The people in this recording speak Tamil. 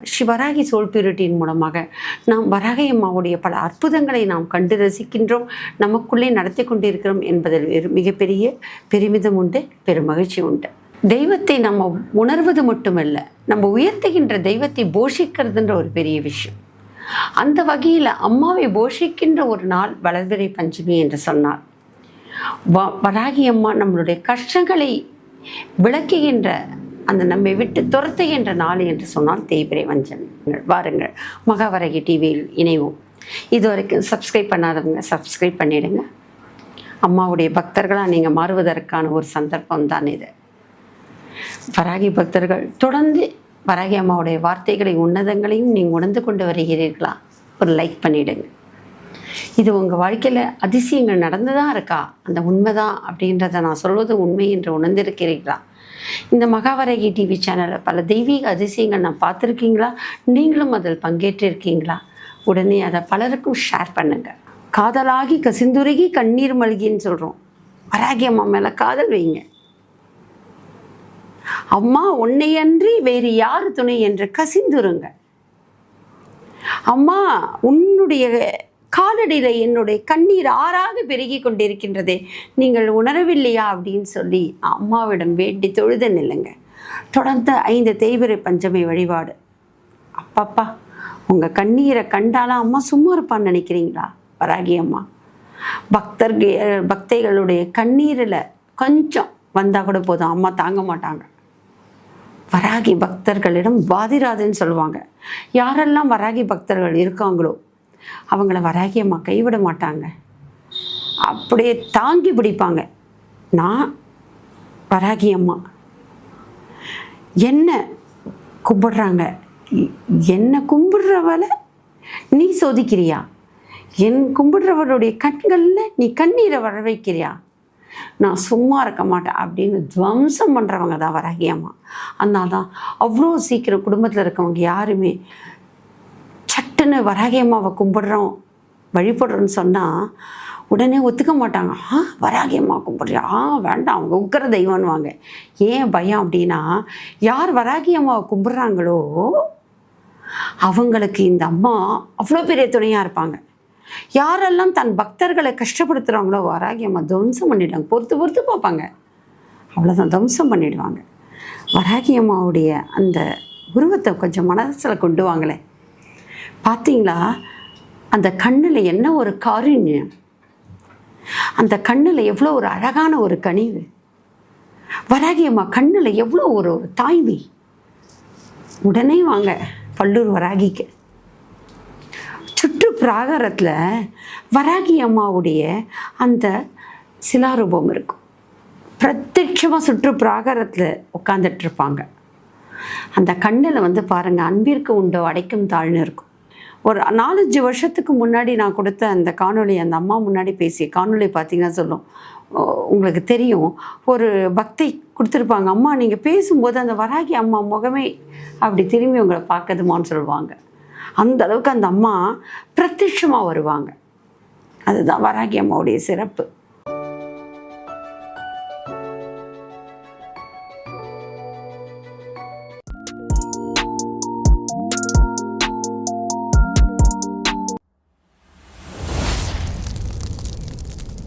சிவராகி சோல் பியூரிட்டியின் மூலமாக நாம் வராகி அம்மாவுடைய பல அற்புதங்களை நாம் கண்டு ரசிக்கின்றோம் நமக்குள்ளே நடத்தி கொண்டிருக்கிறோம் என்பதில் மிகப்பெரிய பெருமிதம் உண்டு பெருமகிழ்ச்சி உண்டு. தெய்வத்தை நம்ம உணர்வது மட்டுமல்ல நம்ம உயர்த்துகின்ற தெய்வத்தை போஷிக்கிறதுன்ற ஒரு பெரிய விஷயம். அந்த வகையில் அம்மாவை போஷிக்கின்ற ஒரு நாள் வளர்பிறை பஞ்சமி என்று சொன்னார் வ வராகி அம்மா நம்மளுடைய கஷ்டங்களை விளக்குகின்ற அந்த நம்மை விட்டு துரத்துகின்ற நாள் என்று சொன்னால் தேய்பிரை வஞ்சமி. வாருங்கள் மகாவரகி டிவியில் இணைவோம். இது வரைக்கும் சப்ஸ்கிரைப் பண்ணாதவங்க சப்ஸ்கிரைப் பண்ணிடுங்க. அம்மாவுடைய பக்தர்களாக நீங்கள் மாறுவதற்கான ஒரு சந்தர்ப்பம் தான் இது. வராகி பக்தர்கள் தொடர்ந்து வராகி அம்மாவுடைய வார்த்தைகளை உன்னதங்களையும் நீங்கள் உணர்ந்து கொண்டு வருகிறீர்களா? ஒரு லைக் பண்ணிவிடுங்க இது உங்கள் வாழ்க்கையில் அதிசயங்கள் நடந்து தான் இருக்கா? அந்த உண்மைதான் அப்படின்றத நான் சொல்வது உண்மை என்று உணர்ந்திருக்கிறீர்களா? இந்த மகாவரகி டிவி சேனலில் பல தெய்வீக அதிசயங்கள் நான் பார்த்துருக்கீங்களா? நீங்களும் அதில் பங்கேற்றிருக்கீங்களா? உடனே அதை பலருக்கும் ஷேர் பண்ணுங்கள் காதலாகி கசிந்துருகி கண்ணீர் மல்கின்னு சொல்கிறோம் வராகி அம்மா மேலே காதல் வைங்க. அம்மா உன்னையன்றி வேறு யார் துணை என்று கசிந்துருங்க. அம்மா உன்னுடைய காலடியில் என்னுடைய கண்ணீர் ஆறாக பெருகி கொண்டிருக்கின்றதே. நீங்கள் உணரவில்லையா அப்படின்னு சொல்லி அம்மாவிடம் வேண்டி தொழுத நில்லுங்க. தொடர்ந்து ஐந்து தேய்பிரை பஞ்சமை வழிபாடு. அப்பப்பா உங்கள் கண்ணீரை கண்டாலாம் அம்மா சும்மா இருப்பான்னு நினைக்கிறீங்களா? வராகி அம்மா. பக்தர்கள் பக்தைகளுடைய கண்ணீரில் கொஞ்சம் வந்தால் கூட போதும். அம்மா தாங்க மாட்டாங்க. வராகி பக்தர்களிடம் வாதிராதுன்னு சொல்லுவாங்க. யாரெல்லாம் வராகி பக்தர்கள் இருக்காங்களோ அவங்கள வராகி அம்மா கைவிட மாட்டாங்க. அப்படியே தாங்கி பிடிப்பாங்க. நான் வராகி அம்மா. என்ன கும்பிடுறாங்க? என்னை என்ன கும்பிடுறவளை நீ சோதிக்கிறியா? என் கும்பிடுறவருடைய கண்களில் நீ கண்ணீரை வர வைக்கிறியா? நான் சும்மா இருக்க மாட்டேன் அப்படின்னு துவம்சம் பண்ணுறவங்க தான் வராகியம்மா அதனால தான் அவ்வளோ சீக்கிரம் குடும்பத்தில் இருக்கவங்க யாருமே சட்டுன்னு வராகி அம்மாவை கும்பிடுறோம் வழிபடுறோன்னு சொன்னால் உடனே ஒத்துக்க மாட்டாங்க. ஆ வராகி அம்மா கும்பிட்றியா? ஆ வேண்டாம் அவங்க உக்கிற தெய்வம்னுவாங்க. ஏன் பயம் அப்படின்னா யார் வராகி அம்மாவை கும்பிட்றாங்களோ அவங்களுக்கு இந்த அம்மா அவ்வளோ பெரிய துணையாக இருப்பாங்க. யாரெல்லாம் தன் பக்தர்களை கஷ்டப்படுத்துகிறாங்களோ வராகி அம்மா துவம்சம் பண்ணிடுவாங்க. பொறுத்து பொறுத்து பார்ப்பாங்க. அவ்வளோதான் துவம்சம் பண்ணிடுவாங்க. வராகி அம்மாவுடைய அந்த உருவத்தை கொஞ்சம் மனசில் கொண்டு வாங்களேன். பார்த்தீங்களா அந்த கண்ணில் என்ன ஒரு காருண்யம் அந்த கண்ணில் எவ்வளோ ஒரு அழகான ஒரு கனிவு? வராகி அம்மா கண்ணில் எவ்வளோ ஒரு ஒரு தாய்மை? உடனே வாங்க பல்லூர் வராகிக்கு. சுற்று பிராகாரத்தில் வராகி அம்மாவுடைய அந்த சிலாரூபம் இருக்கும். பிரத்யட்சமாக சுற்று பிராகாரத்தில் உட்காந்துட்டு இருப்பாங்க. அந்த கண்ணில் வந்து பாருங்கள் அன்பிற்கு உண்டோ அடைக்கும் தாழ்னு இருக்கும். ஒரு நாலஞ்சு வருஷத்துக்கு முன்னாடி நான் கொடுத்த அந்த காணொலி அந்த அம்மா முன்னாடி பேசிய காணொலி பார்த்தீங்கன்னா சொல்லும். உங்களுக்கு தெரியும். ஒரு பக்தி கொடுத்துருப்பாங்க அம்மா நீங்கள் பேசும்போது அந்த வராகி அம்மா முகமே அப்படி திரும்பி உங்களை பார்க்குதுமான்னு சொல்லுவாங்க. அந்த அளவுக்கு அந்த அம்மா பிரத்யட்சமாக வருவாங்க. அதுதான் வராகி அம்மாவுடைய சிறப்பு.